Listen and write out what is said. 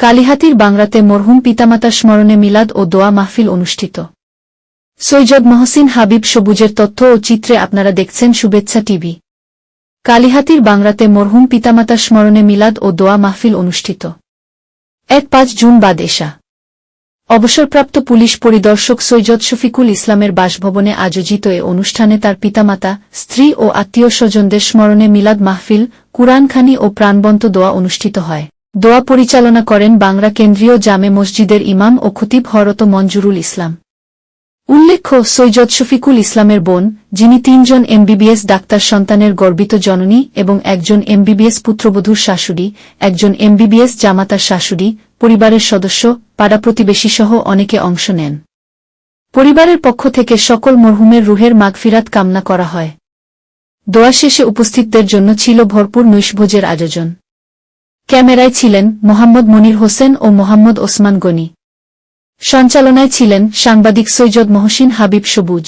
কালিহাতির বাংলাতে মরহুম পিতামাতার স্মরণে মিলাদ ও দোয়া মাহফিল অনুষ্ঠিত। সৈয়দ মহসিন হাবিব সবুজের তথ্য ও চিত্রে আপনারা দেখছেন শুভেচ্ছা টিভি। কালিহাতির বাংলাতে মরহুম পিতামাতার স্মরণে মিলাদ ও দোয়া মাহফিল অনুষ্ঠিত। এক পাঁচ জুন বাদ এশা অবসরপ্রাপ্ত পুলিশ পরিদর্শক সৈয়দ শফিকুল ইসলামের বাসভবনে আয়োজিত এ অনুষ্ঠানে তার পিতামাতা, স্ত্রী ও আত্মীয় স্বজনদের স্মরণে মিলাদ মাহফিল, কুরআনখানি ও প্রাণবন্ত দোয়া অনুষ্ঠিত হয়। দোয়া পরিচালনা করেন বাংলা কেন্দ্রীয় জামে মসজিদের ইমাম ও খতিব হরত মঞ্জুরুল ইসলাম। উল্লেখ্য, সৈয়দ শফিকুল ইসলামের বোন, যিনি তিনজন এমবিবিএস ডাক্তার সন্তানের গর্বিত জননী এবং একজন এমবিবিএস পুত্রবধূর শাশুড়ি, একজন এমবিবিএস জামাতার শাশুড়ি, পরিবারের সদস্য, পাড়া প্রতিবেশীসহ অনেকে অংশ নেন। পরিবারের পক্ষ থেকে সকল মরহুমের রুহের মাগফিরাত কামনা করা হয়। দোয়া শেষে উপস্থিতদের জন্য ছিল ভরপুর নৈশভোজের আয়োজন। ক্যামেরায় ছিলেন মোহাম্মদ মনির হোসেন ও মোহাম্মদ ওসমান গনি। সঞ্চালনায় ছিলেন সাংবাদিক সৈয়দ মহসিন হাবিব সবুজ।